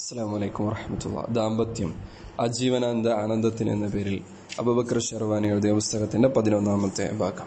അസ്സാം വലൈക്കും ദാമ്പത്യം അജീവനാന്ത ആനന്ദത്തിന് എന്ന പേരിൽ അബുബക്ര ഷെർവാനി എഴുതിയ പുസ്തകത്തിന്റെ പതിനൊന്നാമത്തെ ഭാഗം.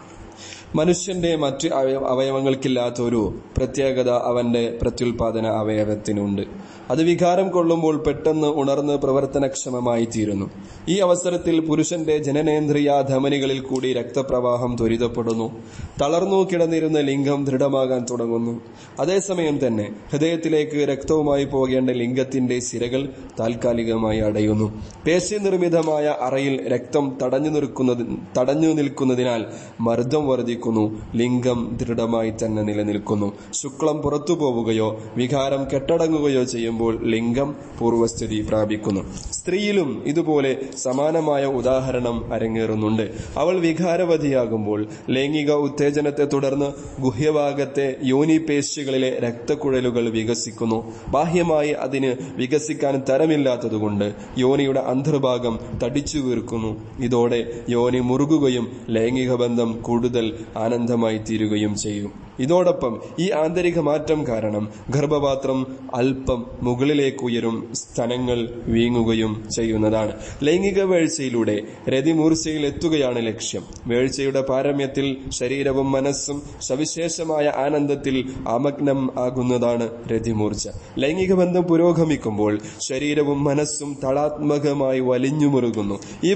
മനുഷ്യന്റെ മറ്റ് അവയ- അവയവങ്ങൾക്കില്ലാത്ത ഒരു പ്രത്യേകത അവന്റെ പ്രത്യുൽപാദന അവയവത്തിനുണ്ട്. അത് വികാരം കൊള്ളുമ്പോൾ പെട്ടെന്ന് ഉണർന്ന് പ്രവർത്തനക്ഷമമായി തീരുന്നു. ഈ അവസരത്തിൽ പുരുഷന്റെ ജനനേന്ദ്രിയ ധമനികളിൽ കൂടി രക്തപ്രവാഹം ത്വരിതപ്പെടുന്നു. തളർന്നു കിടന്നിരുന്ന ലിംഗം ദൃഢമാകാൻ തുടങ്ങുന്നു. അതേസമയം തന്നെ ഹൃദയത്തിലേക്ക് രക്തവുമായി പോകേണ്ട ലിംഗത്തിന്റെ സിരകൾ താൽക്കാലികമായി അടയുന്നു. പേശി നിർമ്മിതമായ അറയിൽ രക്തം തടഞ്ഞു നിൽക്കുന്നത് തടഞ്ഞു നിൽക്കുന്നതിനാൽ മർദ്ദം വർദ്ധിക്കുന്നു. ലിംഗം ദൃഢമായി തന്നെ നിലനിൽക്കുന്നു. ശുക്ലം പുറത്തു പോവുകയോ വികാരം കെട്ടടങ്ങുകയോ ചെയ്യുമ്പോൾ ലിംഗം പൂർവസ്ഥിതി പ്രാപിക്കുന്നു. സ്ത്രീയിലും ഇതുപോലെ സമാനമായ ഉദാഹരണം അരങ്ങേറുന്നുണ്ട്. അവൾ വികാരവതിയാകുമ്പോൾ ലൈംഗിക ഉത്തേജനത്തെ തുടർന്ന് ഗുഹ്യഭാഗത്തെ യോനി പേശികളിലെ രക്തക്കുഴലുകൾ വികസിക്കുന്നു. ബാഹ്യമായി അതിന് വികസിക്കാൻ തരമില്ലാത്തതുകൊണ്ട് യോനിയുടെ അന്തർഭാഗം തടിച്ചു വീർക്കുന്നു. ഇതോടെ യോനി മുറുകുകയും ലൈംഗിക ബന്ധം കൂടുതൽ ആനന്ദമായി തീരുകയും ചെയ്യും. ഇതോടൊപ്പം ഈ ആന്തരിക മാറ്റം കാരണം ഗർഭപാത്രം അല്പം മുകളിലേക്ക് ഉയരും സ്ഥലങ്ങൾ വീങ്ങുകയും ചെയ്യുന്നതാണ്. ലൈംഗിക വീഴ്ചയിലൂടെ രതിമൂർച്ചയിൽ എത്തുകയാണ് ലക്ഷ്യം. വീഴ്ചയുടെ പാരമ്യത്തിൽ ശരീരവും മനസ്സും സവിശേഷമായ ആനന്ദത്തിൽ അമഗ്നം ആകുന്നതാണ് രതിമൂർച്ച. ലൈംഗിക ബന്ധം പുരോഗമിക്കുമ്പോൾ ശരീരവും മനസ്സും തളാത്മകമായി വലിഞ്ഞു മുറുകുന്നു ഈ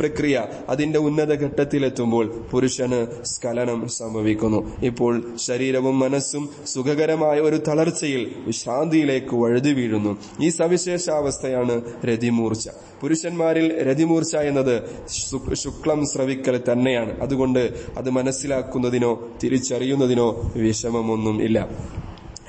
പ്രക്രിയ അതിന്റെ ഉന്നത ഘട്ടത്തിലെത്തുമ്പോൾ പുരുഷന് സ്ഖലനം സംഭവിക്കുന്നു. ഇപ്പോൾ ശരീരവും മനസ്സും സുഖകരമായ ഒരു തളർച്ചയിൽ വിശ്രാന്തിയിലേക്ക് വഴുതി വീഴുന്നു. ഈ സവിശേഷാവസ്ഥയാണ് രതിമൂർച്ച. പുരുഷന്മാരിൽ രതിമൂർച്ച എന്നത് ശുക്ലം ശ്രവിക്കൽ തന്നെയാണ്. അതുകൊണ്ട് അത് മനസ്സിലാക്കുന്നതിനോ തിരിച്ചറിയുന്നതിനോ വിഷമമൊന്നും ഇല്ല.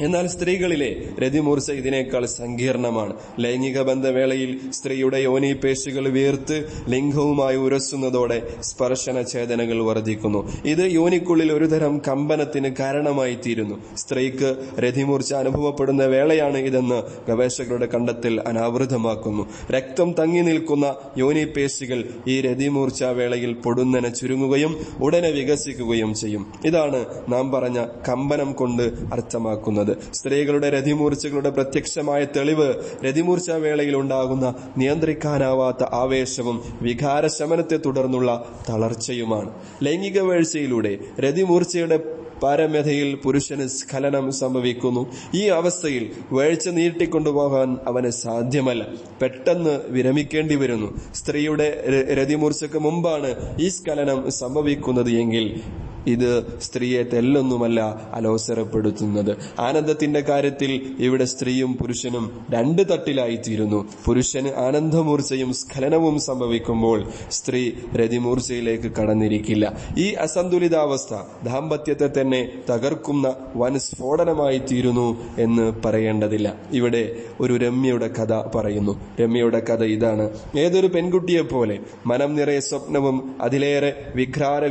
എന്നാൽ സ്ത്രീകളിലെ രതിമൂർച്ച ഇതിനേക്കാൾ സങ്കീർണമാണ്. ലൈംഗിക ബന്ധവേളയിൽ സ്ത്രീയുടെ യോനി പേശികൾ വീർത്ത് ലിംഗവുമായി ഉരസുന്നതോടെ സ്പർശന ചേതനകൾ വർദ്ധിക്കുന്നു. ഇത് യോനിക്കുള്ളിൽ ഒരുതരം കമ്പനത്തിന് കാരണമായി തീരുന്നു സ്ത്രീക്ക് രതിമൂർച്ച അനുഭവപ്പെടുന്ന വേളയാണ് ഇതെന്ന് ഗവേഷകരുടെ കണ്ടെത്തൽ അനാവൃതമാക്കുന്നു. രക്തം തങ്ങി നിൽക്കുന്ന യോനി പേശികൾ ഈ രതിമൂർച്ച വേളയിൽ പൊടുന്നനെ ചുരുങ്ങുകയും ഉടനെ വികസിക്കുകയും ചെയ്യും. ഇതാണ് നാം പറഞ്ഞ കമ്പനം കൊണ്ട് അർത്ഥമാക്കുന്നത്. സ്ത്രീകളുടെ രതിമൂർച്ചകളുടെ പ്രത്യക്ഷമായ തെളിവ് രതിമൂർച്ച വേളയിൽ ഉണ്ടാകുന്ന നിയന്ത്രിക്കാനാവാത്ത ആവേശവും വികാരശമനത്തെ തുടർന്നുള്ള തളർച്ചയുമാണ്. ലൈംഗിക വീഴ്ചയിലൂടെ രതിമൂർച്ചയുടെ പാരമ്യതയിൽ പുരുഷന് സ്ഖലനം സംഭവിക്കുന്നു. ഈ അവസ്ഥയിൽ വേഴ്ച നീട്ടിക്കൊണ്ടുപോകാൻ അവന് സാധ്യമല്ല. പെട്ടെന്ന് വിരമിക്കേണ്ടി വരുന്നു. സ്ത്രീയുടെ രതിമൂർച്ചക്ക് മുമ്പാണ് ഈ സ്ഖലനം സംഭവിക്കുന്നത് എങ്കിൽ ഇത് സ്ത്രീയെ തെല്ലൊന്നുമല്ല അലോസരപ്പെടുത്തുന്നത്. ആനന്ദത്തിന്റെ കാര്യത്തിൽ ഇവിടെ സ്ത്രീയും പുരുഷനും രണ്ട് തട്ടിലായിത്തീരുന്നു. പുരുഷന് ആനന്ദമൂർച്ചയും സ്ഖലനവും സംഭവിക്കുമ്പോൾ സ്ത്രീ രതിമൂർച്ചയിലേക്ക് കടന്നിരിക്കില്ല. ഈ അസന്തുലിതാവസ്ഥ ദാമ്പത്യത്തെ തന്നെ തകർക്കുന്ന വൻ സ്ഫോടനമായി തീരുന്നു എന്ന് പറയേണ്ടതില്ല. ഇവിടെ ഒരു രമ്യയുടെ കഥ പറയുന്നു. രമ്യയുടെ കഥ ഇതാണ്. ഏതൊരു പെൺകുട്ടിയെ പോലെ മനം നിറയെ സ്വപ്നവും അതിലേറെ വിഘ്രാര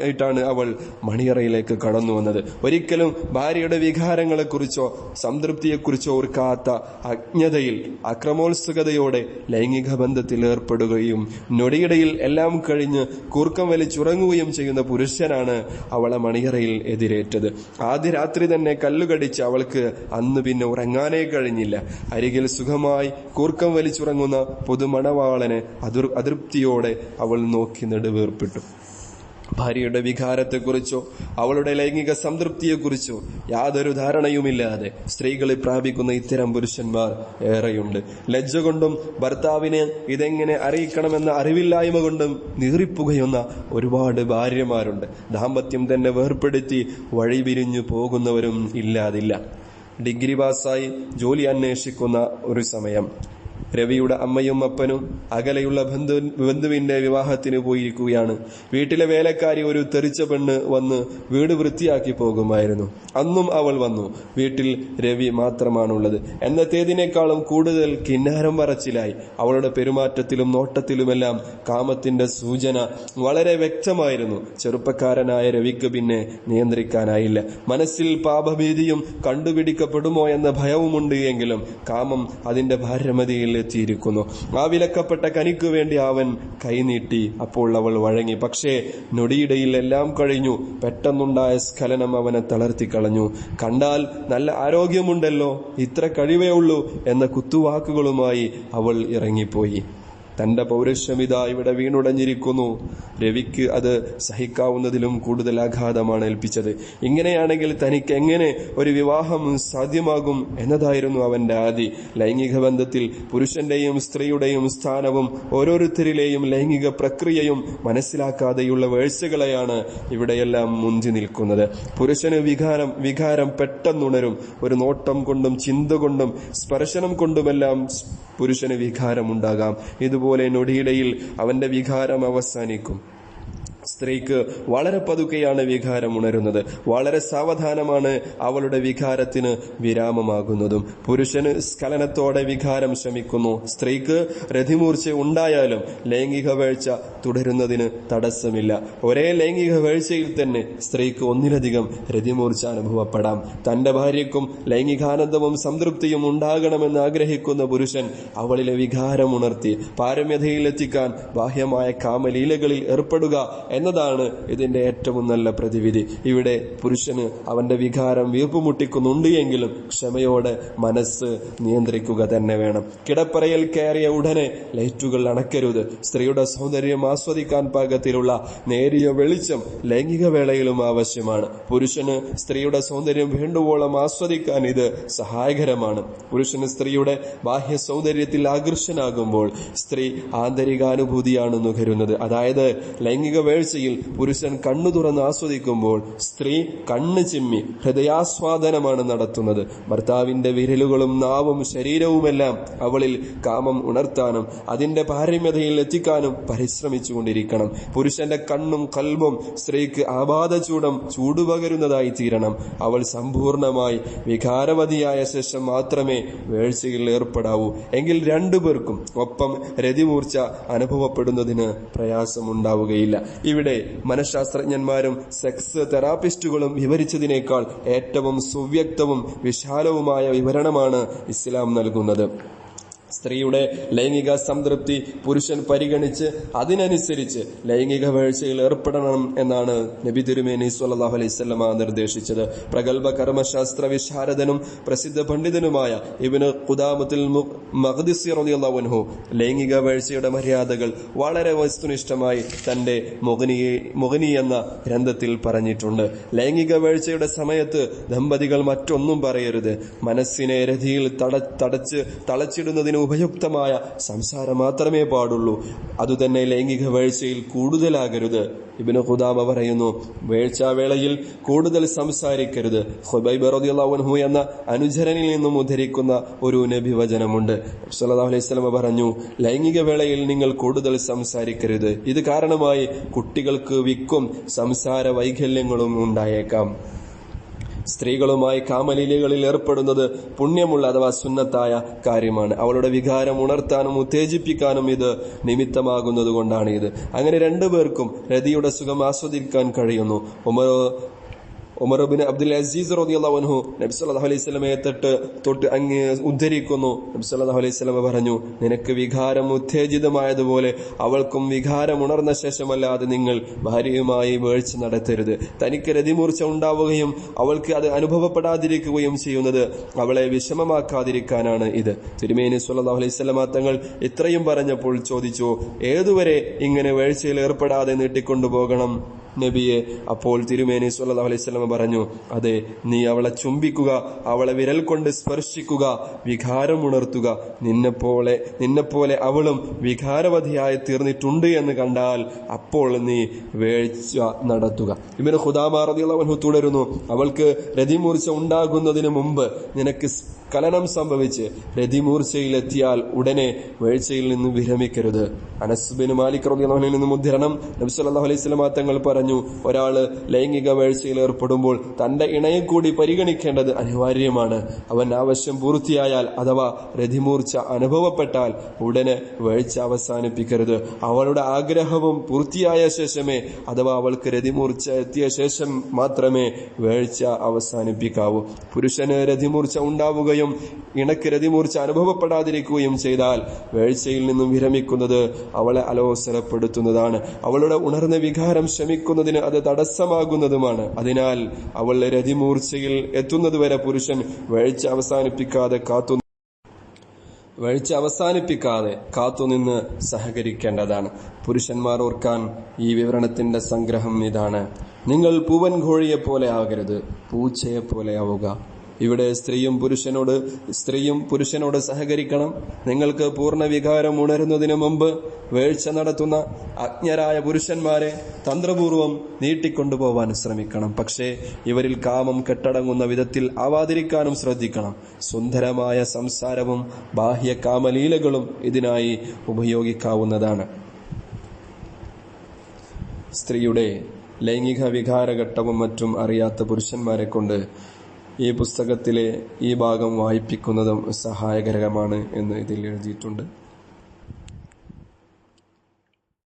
വിഭ്രജിതയുമായിട്ടാണ് അവൾ മണിയറയിലേക്ക് കടന്നു വന്നത്. ഒരിക്കലും ഭാര്യയുടെ വികാരങ്ങളെക്കുറിച്ചോ സംതൃപ്തിയെക്കുറിച്ചോ ഓർക്കാത്ത അജ്ഞതയിൽ അക്രമോത്സുകതയോടെ ലൈംഗിക ബന്ധത്തിൽ ഏർപ്പെടുകയും നൊടിയിടയിൽ എല്ലാം കഴിഞ്ഞ് കൂർക്കം വലിച്ചുറങ്ങുകയും ചെയ്യുന്ന പുരുഷനാണ് അവളെ മണിയറയിൽ എതിരേറ്റത്. ആദ്യ രാത്രി തന്നെ കല്ലുകടിച്ച് അവൾക്ക് അന്ന് പിന്നെ ഉറങ്ങാനേ കഴിഞ്ഞില്ല. അരികിൽ സുഖമായി കൂർക്കം വലിച്ചുറങ്ങുന്ന പുതുമണവാളനെ അതിർ അതൃപ്തിയോടെ അവൾ നോക്കി നെടുവേർപ്പെട്ടു. ഭാര്യയുടെ വികാരത്തെക്കുറിച്ചോ അവളുടെ ലൈംഗിക സംതൃപ്തിയെക്കുറിച്ചോ യാതൊരു ധാരണയുമില്ലാതെ സ്ത്രീകളെ പ്രാപിക്കുന്ന ഇത്തരം പുരുഷന്മാർ ഏറെയുണ്ട്. ലജ്ജ കൊണ്ടും ഭർത്താവിനെ ഇതെങ്ങനെ അറിയിക്കണമെന്ന അറിവില്ലായ്മ കൊണ്ടും നീറിപ്പുകയുന്ന ഒരുപാട് ഭാര്യമാരുണ്ട്. ദാമ്പത്യം തന്നെ വേർപ്പെടുത്തി വഴിപിരിഞ്ഞു പോകുന്നവരും ഇല്ലാതില്ല. ഡിഗ്രി പാസ്സായി ജോലി അന്വേഷിക്കുന്ന ഒരു സമയം. രവിയുടെ അമ്മയും അപ്പനും അകലെയുള്ള ബന്ധു ബന്ധുവിന്റെ വിവാഹത്തിന് പോയിരിക്കുകയാണ്. വീട്ടിലെ വേലക്കാരി ഒരു തെറിച്ച പെണ്ണ് വന്ന് വീട് വൃത്തിയാക്കി പോകുമായിരുന്നു. അന്നും അവൾ വന്നു. വീട്ടിൽ രവി മാത്രമാണുള്ളത്. എന്നത്തേതിനേക്കാളും കൂടുതൽ കിന്നാരം പറച്ചിലായി. അവളുടെ പെരുമാറ്റത്തിലും നോട്ടത്തിലുമെല്ലാം കാമത്തിന്റെ സൂചന വളരെ വ്യക്തമായിരുന്നു. ചെറുപ്പക്കാരനായ രവിക്ക് പിന്നെ നിയന്ത്രിക്കാനായില്ല. മനസ്സിൽ പാപഭീതിയും കണ്ടുപിടിക്കപ്പെടുമോ എന്ന ഭയവുമുണ്ട് എങ്കിലും കാമം അതിന്റെ ഭാര്യമതിയിൽ വാതിൽക്കലെത്തിയിരിക്കുന്നു ആ വിലക്കപ്പെട്ട കനിക്കു വേണ്ടി അവൻ കൈനീട്ടി അപ്പോൾ അവൾ വഴങ്ങി. പക്ഷേ നൊടിയിടയിൽ എല്ലാം കഴിഞ്ഞു. പെട്ടെന്നുണ്ടായ സ്ഖലനം അവനെ തളർത്തി കളഞ്ഞു. കണ്ടാൽ നല്ല ആരോഗ്യമുണ്ടല്ലോ ഇത്ര കഴിവേ ഉള്ളൂ എന്ന കുത്തുവാക്കുകളുമായി അവൾ ഇറങ്ങിപ്പോയി. തന്റെ പൗരുഷമിത ഇവിടെ വീണുടഞ്ഞിരിക്കുന്നു. രവിക്ക് അത് സഹിക്കാവുന്നതിലും കൂടുതൽ ആഘാതമാണ് ഏൽപ്പിച്ചത്. ഇങ്ങനെയാണെങ്കിൽ തനിക്ക് എങ്ങനെ ഒരു വിവാഹം സാധ്യമാകും എന്നതായിരുന്നു അവന്റെ ആദി. ലൈംഗിക ബന്ധത്തിൽ പുരുഷന്റെയും സ്ത്രീയുടെയും സ്ഥാനവും ഓരോരുത്തരിലെയും ലൈംഗിക പ്രക്രിയയും മനസ്സിലാക്കാതെയുള്ള വേഴ്ചകളെയാണ് ഇവിടെയെല്ലാം മുന്തി നിൽക്കുന്നത്. പുരുഷന് വികാരം വികാരം പെട്ടെന്നുണരും. ഒരു നോട്ടം കൊണ്ടും ചിന്ത കൊണ്ടും സ്പർശനം കൊണ്ടുമെല്ലാം പുരുഷന് വികാരമുണ്ടാകാം. ഇതുപോലെ നൊടിയിടയിൽ അവന്റെ വികാരം അവസാനിക്കും. സ്ത്രീക്ക് വളരെ പതുക്കെയാണ് വികാരം ഉണരുന്നത്. വളരെ സാവധാനമാണ് അവളുടെ വികാരത്തിന് വിരാമമാകുന്നതും. പുരുഷന് സ്ഖലനത്തോടെ വികാരം ശമിക്കുന്നു. സ്ത്രീക്ക് രതിമൂർച്ച ഉണ്ടായാലും ലൈംഗിക വീഴ്ച തുടരുന്നതിന് തടസ്സമില്ല. ഒരേ ലൈംഗിക വീഴ്ചയിൽ തന്നെ സ്ത്രീക്ക് ഒന്നിലധികം രതിമൂർച്ച അനുഭവപ്പെടാം. തന്റെ ഭാര്യയ്ക്കും ലൈംഗികാനന്ദവും സംതൃപ്തിയും ഉണ്ടാകണമെന്ന് ആഗ്രഹിക്കുന്ന പുരുഷൻ അവളിലെ വികാരം ഉണർത്തി പാരമ്യതയിലെത്തിക്കാൻ ബാഹ്യമായ കാമലീലകളിൽ ഏർപ്പെടുക എന്നതാണ് ഇതിന്റെ ഏറ്റവും നല്ല പ്രതിവിധി. ഇവിടെ പുരുഷന് അവന്റെ വികാരം വീർപ്പുമുട്ടിക്കുന്നുണ്ട് എങ്കിലും ക്ഷമയോടെ മനസ്സ് നിയന്ത്രിക്കുക തന്നെ വേണം. കിടപ്പറയിൽ കയറിയ ഉടനെ ലൈറ്റുകൾ അണക്കരുത്. സ്ത്രീയുടെ സൗന്ദര്യം ആസ്വദിക്കാൻ പാകത്തിലുള്ള നേരിയ വെളിച്ചം ലൈംഗിക വേളയിലും ആവശ്യമാണ്. പുരുഷന് സ്ത്രീയുടെ സൗന്ദര്യം വേണ്ടുവോളം ആസ്വദിക്കാൻ ഇത് സഹായകരമാണ്. പുരുഷന് സ്ത്രീയുടെ ബാഹ്യ സൗന്ദര്യത്തിൽ ആകർഷനാകുമ്പോൾ സ്ത്രീ ആന്തരികാനുഭൂതിയാണെന്ന് നുകരുന്നത്. അതായത് ലൈംഗിക വേഴ്ചയിൽ പുരുഷൻ കണ്ണു തുറന്ന് ആസ്വദിക്കുമ്പോൾ സ്ത്രീ കണ്ണ് ചിമ്മി ഹൃദയാസ്വാദനമാണ് നടത്തുന്നത്. ഭർത്താവിന്റെ വിരലുകളും നാവും ശരീരവുമെല്ലാം അവളിൽ കാമം ഉണർത്താനും അതിന്റെ പാരമ്യതയിൽ എത്തിക്കാനും പരിശ്രമിച്ചുകൊണ്ടിരിക്കണം. പുരുഷന്റെ കണ്ണും കൽബും സ്ത്രീക്ക് ആപാദചൂടം ചൂടുപകരുന്നതായി തീരണം. അവൾ സമ്പൂർണമായി വികാരവതിയായ ശേഷം മാത്രമേ വേഴ്ചയിൽ ഏർപ്പെടാവൂ. എങ്കിൽ രണ്ടുപേർക്കും ഒപ്പം രതിമൂർച്ച അനുഭവപ്പെടുന്നതിന് പ്രയാസമുണ്ടാവുകയില്ല. ഇവിടെ മനഃശാസ്ത്രജ്ഞന്മാരും സെക്സ് തെറാപ്പിസ്റ്റുകളും വിവരിച്ചതിനേക്കാൾ ഏറ്റവും സുവ്യക്തവും വിശാലവുമായ വിവരണമാണ് ഇസ്ലാം നൽകുന്നത്. സ്ത്രീയുടെ ലൈംഗിക സംതൃപ്തി പുരുഷൻ പരിഗണിച്ച് അതിനനുസരിച്ച് ലൈംഗിക വീഴ്ചയിൽ ഏർപ്പെടണം എന്നാണ് നബി തിരുമേനി സ്വല്ലല്ലാഹു അലൈഹി വസല്ലമ നിർദ്ദേശിച്ചത്. പ്രഗത്ഭ കർമ്മശാസ്ത്ര വിശാരദനും പ്രസിദ്ധ പണ്ഡിതനുമായ ഇവന് കുദാമത്തിൽ അൻഹു ലൈംഗിക വീഴ്ചയുടെ മര്യാദകൾ വളരെ വസ്തുനിഷ്ഠമായി തന്റെ മുഗനിയെ മുഗനി എന്ന ഗ്രന്ഥത്തിൽ പറഞ്ഞിട്ടുണ്ട്. ലൈംഗിക വീഴ്ചയുടെ സമയത്ത് ദമ്പതികൾ മറ്റൊന്നും പറയരുത്. മനസ്സിനെ രതിയിൽ തട തടച്ച് തളച്ചിടുന്നതിന് ഉപയുക്തമായ സംസാരം മാത്രമേ പാടുള്ളൂ. അതുതന്നെ ലൈംഗിക വീഴ്ചയിൽ കൂടുതലാകരുത്. ഇബിന് ഖുദാമ പറയുന്നു വേഴ്ചാവേളയിൽ കൂടുതൽ സംസാരിക്കരുത്. ഹുബൈബ് എന്ന അനുചരനിൽ നിന്നും ഉദ്ധരിക്കുന്ന ഒരു നബിവചനമുണ്ട്. സല്ലല്ലാഹു അലൈഹി സ്വലമ പറഞ്ഞു ലൈംഗിക വേളയിൽ നിങ്ങൾ കൂടുതൽ സംസാരിക്കരുത്. ഇത് കാരണമായി കുട്ടികൾക്ക് വിക്കും സംസാര വൈകല്യങ്ങളും ഉണ്ടായേക്കാം. സ്ത്രീകളുമായി കാമലീലകളിൽ ഏർപ്പെടുന്നത് പുണ്യമുള്ള അഥവാ സുന്നത്തായ കാര്യമാണ്. അവളുടെ വികാരം ഉണർത്താനും ഉത്തേജിപ്പിക്കാനും ഇത് നിമിത്തമാകുന്നത് കൊണ്ടാണ് ഇത്. അങ്ങനെ രണ്ടുപേർക്കും രതിയുടെ സുഖം ആസ്വദിക്കാൻ കഴിയുന്നു. Umar Umar bin Abdul Aziz അൻഹു നബി സല്ലാഹു അലൈഹി സ്വലമയെ തൊട്ട് തൊട്ട് അങ്ങ് ഉദ്ധരിക്കുന്നു. നബി സല്ലാഹു അലൈഹി സ്വലമ പറഞ്ഞു നിനക്ക് വികാരം ഉത്തേജിതമായതുപോലെ അവൾക്കും വികാരം ഉണർന്ന ശേഷമല്ലാതെ നിങ്ങൾ ഭാര്യയുമായി വേഴ്ച നടത്തരുത്. തനിക്ക് രതിമൂർച്ച ഉണ്ടാവുകയും അവൾക്ക് അത് അനുഭവപ്പെടാതിരിക്കുകയും ചെയ്യുന്നത് അവളെ വിഷമമാക്കാതിരിക്കാനാണ് ഇത്. തിരുമേനി സല്ലല്ലാഹു അലൈഹി വസല്ലമ തങ്ങൾ ഇത്രയും പറഞ്ഞപ്പോൾ ചോദിച്ചു ഏതുവരെ ഇങ്ങനെ വേഴ്ചയിൽ ഏർപ്പെടാതെ നീട്ടിക്കൊണ്ടുപോകണം? നബിയെ അപ്പോൾ തിരുമേനി സുല്ലാ അലൈഹി വസല്ലം പറഞ്ഞു അതെ നീ അവളെ ചുംബിക്കുക അവളെ വിരൽ കൊണ്ട് സ്പർശിക്കുക വികാരമുണർത്തുക. നിന്നെപ്പോലെ നിന്നെപ്പോലെ അവളും വികാരവധിയായി തീർന്നിട്ടുണ്ട് എന്ന് കണ്ടാൽ അപ്പോൾ നീ വേഴ്ച നടത്തുക. ഇവന് അൻഹു തുടരുന്നു അവൾക്ക് രതിമൂർച്ച ഉണ്ടാകുന്നതിന് മുമ്പ് നിനക്ക് സ്ഖലനം സംഭവിച്ച് രതിമൂർച്ചയിലെത്തിയാൽ ഉടനെ വേഴ്ചയിൽ നിന്ന് വിരമിക്കരുത്. അനസ്ബിൻ മാലിക് നിന്നും ഉദ്ധരണം നബി സല്ലല്ലാഹു അലൈഹി സ്വലാ തങ്ങൾ പറഞ്ഞു ഒരാൾ ലൈംഗിക വേഴ്ചയിൽ ഏർപ്പെടുമ്പോൾ തന്റെ ഇണയെ കൂടി പരിഗണിക്കേണ്ടത് അനിവാര്യമാണ്. അവൻ ആവശ്യം പൂർത്തിയായാൽ അഥവാ രതിമൂർച്ച അനുഭവപ്പെട്ടാൽ ഉടനെ വേഴ്ച അവസാനിപ്പിക്കരുത്. അവളുടെ ആഗ്രഹവും പൂർത്തിയായ ശേഷമേ അഥവാ അവൾക്ക് രതിമൂർച്ച എത്തിയ ശേഷം മാത്രമേ വേഴ്ച അവസാനിപ്പിക്കാവൂ. പുരുഷന് രതിമൂർച്ച ഉണ്ടാവുകയും അനുഭവിക്കുകയും ഇണക്ക് രതിമൂർച്ച അനുഭവപ്പെടാതിരിക്കുകയും ചെയ്താൽ വേഴ്ചയിൽ നിന്നും വിരമിക്കുന്നത് അവളെ അലോസരപ്പെടുത്തുന്നതാണ്. അവളുടെ ഉണർന്ന വികാരം ശമിക്കുന്നതിന് അത് തടസ്സമാകുന്നതുമാണ്. അതിനാൽ അവൾ രതിമൂർച്ചയിൽ എത്തുന്നതുവരെ പുരുഷൻ വേഴ്ച അവസാനിപ്പിക്കാതെ കാത്തു വേഴ്ച അവസാനിപ്പിക്കാതെ കാത്തുനിന്ന് സഹകരിക്കേണ്ടതാണ്. പുരുഷന്മാർ ഓർക്കാൻ ഈ വിവരണത്തിന്റെ സംഗ്രഹം ഇതാണ്. നിങ്ങൾ പൂവൻ കോഴിയെ പോലെ ആകരുത്. പൂച്ചയെ പോലെ ആവുക. ഇവിടെ സ്ത്രീയും പുരുഷനോട് സ്ത്രീയും പുരുഷനോട് സഹകരിക്കണം. നിങ്ങൾക്ക് പൂർണ വികാരം ഉണരുന്നതിന് മുമ്പ് വേഴ്ച നടത്തുന്ന അജ്ഞരായ പുരുഷന്മാരെ തന്ത്രപൂർവം നീട്ടിക്കൊണ്ടുപോവാൻ ശ്രമിക്കണം. പക്ഷേ ഇവരിൽ കാമം കെട്ടടങ്ങുന്ന വിധത്തിൽ ആവാതിരിക്കാനും ശ്രദ്ധിക്കണം. സുന്ദരമായ സംസാരവും ബാഹ്യ കാമലീലകളും ഇതിനായി ഉപയോഗിക്കാവുന്നതാണ്. സ്ത്രീയുടെ ലൈംഗിക വികാരഘട്ടവും മറ്റും അറിയാത്ത പുരുഷന്മാരെ കൊണ്ട് ഈ പുസ്തകത്തിലെ ഈ ഭാഗം വായിപ്പിക്കുന്നതും സഹായകരമാണ് എന്ന് ഇതിൽ എഴുതിയിട്ടുണ്ട്.